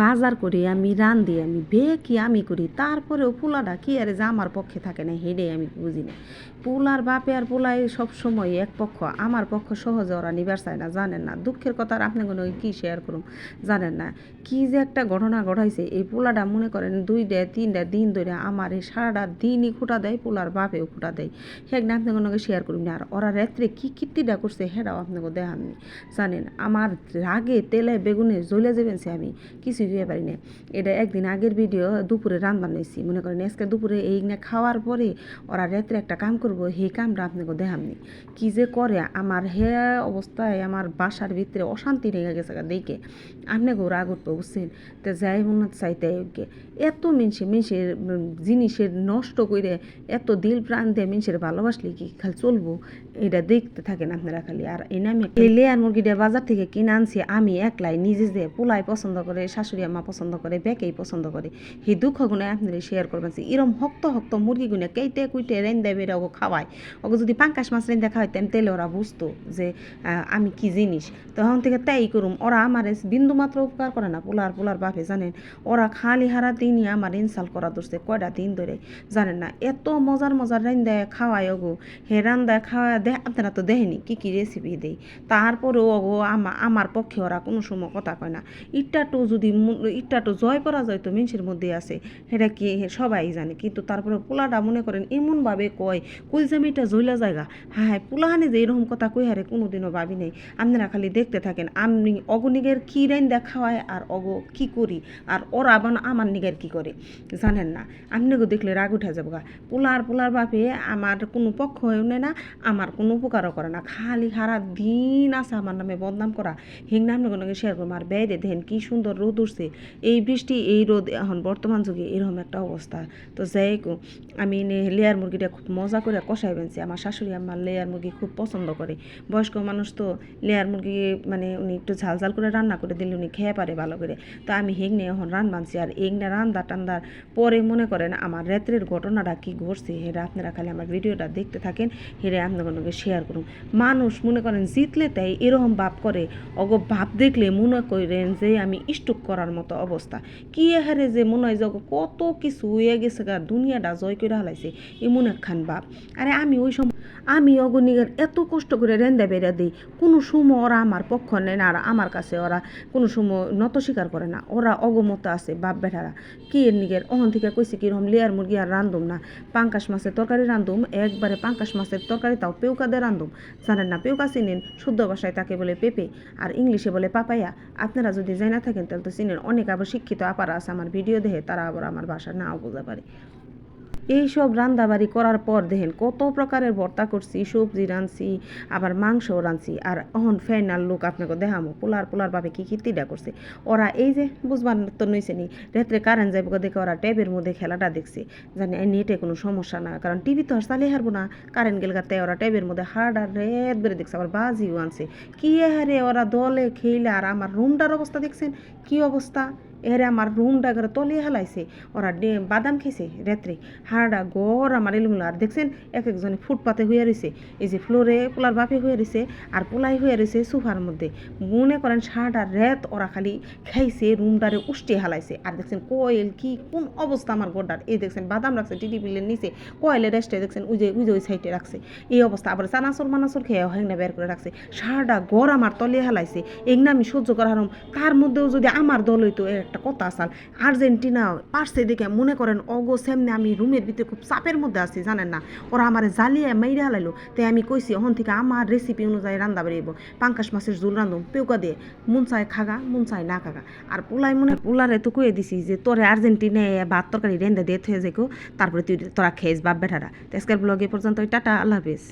বাজার করি, আমি রান্ধি, আমি বে কি আমি করি। তারপরেও পোলাটা কি আরে যে আমার পক্ষে থাকে না, হেডে আমি বুঝি না। পোলার বাপে আর পোলাই সবসময় এক পক্ষ, আমার পক্ষ সহজে ওরা নিবার চায় না, জানেন না। দুঃখের কথা আর আপনি কোনো কী শেয়ার করুন জানেন না। কি যে একটা ঘটনা ঘটাইছে, এই পোলাটা মনে করেন দুই দুইটা তিনটা দিন ধরে আমার এই সারাটা দিনই খুঁটা দেয়, পোলার বাপেও খুঁটা দেয়। হেক না, আপনাকে কোনো শেয়ার করুন না। আর ওরা রাত্রে কি কীর্তিটা করছে, হেটাও আপনাকে দেখাননি, জানেন। আমার রাগে তেলে বেগুনে জ্বলে যাবেন সে আমি কিছুই দিয়ে পারি না এটা একদিন আগের ভিডিও দুপুরে রান বানাইছি মনে করেন আজকে দুপুরে এই না খাওয়ার পরে ওরা রাত্রে একটা কাম করব, সেই কামটা আপনাকে দেখামনি। কি যে করে, আমার হে অবস্থায় আমার বাসার ভিতরে অশান্তি লেগে গেছে দেখে। আপনাকেও রাগ উঠবে, বুঝছেন? তো যাই মনে চাইতে এত মিনসে মিনসের জিনিসের নষ্ট করে এত দিল প্রাণ দিয়ে মিনসের ভালোবাসলে কি খালি চলবো? এটা দেখতে থাকেন আপনারা খালি। আর এই নামে এই লেয়ার মুরগিটা বাজার থেকে কিনে আনছি, আমি একলাই নিজে যে পোলাই পছন্দ করে শাশুড়ি আম্মা পছন্দ করে, বেকেই পছন্দ করে। সেই দুঃখগুলো আপনারা শেয়ার করবেন যে, এরম হক্ত হক্ত মুরগিগুলো কেইটে কুইটে রেন দেবে ওকে খাওয়ায়। ওকে যদি পাঙ্কাশ মাছ রেন দেখা হইতেন তাহলে ওরা বুঝতো যে আমি কি জিনিস। তখন থেকে তাই করুম, ওরা আমার বিন্দু মাত্র উপকার করে না। পোলার পোলার বাপে জানেন, ওরা খালি হারা দিনই আমার ইনসাল করা ধরছে কয়টা দিন ধরে। জানেন না, এত মজার মজার রান দেয় খাওয়ায় ওগো। হে রান্দা খাওয়া দেয় আপনারা তো দেখেনি কি কি রেসিপি দেয় তারপরেও ওগো আমা- আমার পক্ষে ওরা কোনো সময় কথা কয় না। ইট্টাটু যদি মু- ইট্টাটু জয় করা যায় তো মিনসের মধ্যে আছে। সেটা কি সবাই জানে। কিন্তু তারপরে পোলাটা মনে করেন এমনভাবে কয় কুলজামিটা জইলা জায়গা? হ্যাঁ হ্যাঁ পোলাহানে যে এরকম কথা কই হারে কোনোদিনও ভাবি নেই। আপনারা খালি দেখতে থাকেন, আমি অগনিগের কী রাইন দেখা হয় আর অগ কি করি? আর ওরা আবার আমার নিগের কি করে? জানেন না। আপনাকে দেখলে রাগ উঠে যাব গা পোলার পোলার বাপে আমার কোনো পক্ষ হয়েও নেয় না, আমার কোনো উপকারও করে না। খালি সারা দিন আছে আমার নামে বদনাম করা। হিং নাম নাকি শেয়ার করব আর বেড়ে দেখেন কি সুন্দর রোদ উঠছে এই বৃষ্টি, এই রোদ, এখন বর্তমান যুগে এরকম একটা অবস্থা। তো যাই আমি লেয়ার মুরগিটা খুব মজা করে কষাই বেনছি আমার শাশুড়ি আমার লেয়ার মুরগি খুব পছন্দ করে। বয়স্ক মানুষ তো লেয়ার মুরগি মানে উনি একটু ঝাল ঝাল করে রান্না করে দিলে উনি খেয়ে পারে ভালো করে। তো আমি হেগ নিয়ে এখন রান বানছি। আর এগ না রান্দা টান্দার পরে মনে করেন আমার রাত্রের ঘটনাটা কি ঘটছে হেরা আপনারা খালি আমার ভিডিওটা দেখতে থাকেন হেরে আপনাদের শেয়ার করুন। মানুষ মনে করেন জিতলে তাই এরকম ভাব করে। অগ ভাব দেখলে মনে করেন যে আমি স্টুক করার মতো অবস্থা। কি হারে যে মনে হয় যে কত কিছু হয়ে গেছে গা, দুনিয়াটা জয় করে হালাইছে এমন একখান বাপ। আরে আমি ওই সময় আমি অগনিগের এত কষ্ট করে রেন্দা বেড়া দিই, কোনো সময় ওরা আমার পক্ষ নেয় না আর আমার কাছে ওরা কোনো সময় নত স্বীকার করে না। ওরা অগমত আছে বাপ বেটারা। কি এর নিগের? অহন থেকে কইছে কীরকম লেয়ার মুরগি আর রান্ধুম না। পাঙ্কাশ মাছের তরকারি রান্ধুম একবারে পাঙ্কাশ মাছের তরকারি তাও পেউকা দিয়ে রান্ধুম জানেন না, পেউকা চিনেন? শুদ্ধ ভাষায় তাকে বলে পেঁপে, আর ইংলিশে বলে পাপাইয়া আপনারা যদি জানা থাকেন তাহলে তো চিনেন। অনেক আবার শিক্ষিত আপারা আছে আমার ভিডিও দেখে তারা আবার আমার ভাষা নাও বুঝতে পারে। এইসব রান্দাবাড়ি করার পর দেখেন কত প্রকারের ভর্তা করছি, সবজি রাঁধছি, আবার মাংসও রাঁধছি। আর অহন ফাইনাল লোক আপনাকে দেখামো, পোলার পোলার ভাবে কি কীর্তিটা করছে। ওরা এই যে বুঝবার তো নইছে নি, রাত্রে কারেন্ট যাইব দেখে ওরা ট্যাবের মধ্যে খেলাটা দেখছে। জানি এই নেটে কোনো সমস্যা না, কারণ টিভি তো আর চালিয়ে হারবো না। কারেন্ট গেল গাতে ওরা ট্যাবের মধ্যে হার্ড আর রেত বেড়ে দেখছে, আবার বাজিও আনছে। কি হারে ওরা দলে খেলে আর আমার রুমটার অবস্থা দেখছেন? কি অবস্থা? এরে আমার রুমটা করে তলিয়ে হেলাইছে। ওরা বাদাম খেয়েছে রাত্রে হাড়া গড় আমার এলুমুলো আর দেখছেন, এক একজনে ফুটপাতে হয়ে রয়েছে এই যে ফ্লোরে পোলার বাপে হয়ে রয়েছে আর পোলাই হয়ে রয়েছে সোফার মধ্যে। মনে করেন সারাটা রেত ওরা খালি খাইছে রুমটারে উষ্টে হালাইছে। আর দেখছেন, কয়েল কি, কোন অবস্থা আমার গোডার এই দেখছেন, বাদাম রাখছে টিটি বিলের নিচে কয়েলের রেস্টে দেখছেন যে উই ওই সাইডে রাখছে এই অবস্থা আবার চানাচুর মানাচুর খেয়ে হেংনা বের করে রাখছে সারাটা গড় আমার তলিয়ে হেলাইছে। এগনা আমি সহ্য করা হারম তার মধ্যেও যদি আমার দল হইতো একটা কথা আসাল আর্জেন্টিনা পারছে দেখে মনে করেন, অগো, সেমনে আমি রুমের ভিতরে খুব চাপের মধ্যে আছি, জানেন না? ওরা আমার জ্বালিয়ে মাইরে হালাইলো তাই আমি কইছি ওখান থেকে আমার রেসিপি অনুযায়ী রান্না বেরিয়েব পাঙ্কাশ মাছের ঝোল রান্ধুম পেউকা দিয়ে। মন চায় খাগা, মন চায় না খাগা। আর পোলাই মনে পোলারে তো কয়ে দিছি যে, তোরে আর্জেন্টিনায় ভাত তরকারি রেন্দে দিয়ে থয়ে যাইকো, তারপরে তুই, তোরা খেয়েস বাপ বেটারা তো আজকের ব্লগে পর্যন্ত টাটা, আল্লাহ হাফেজ।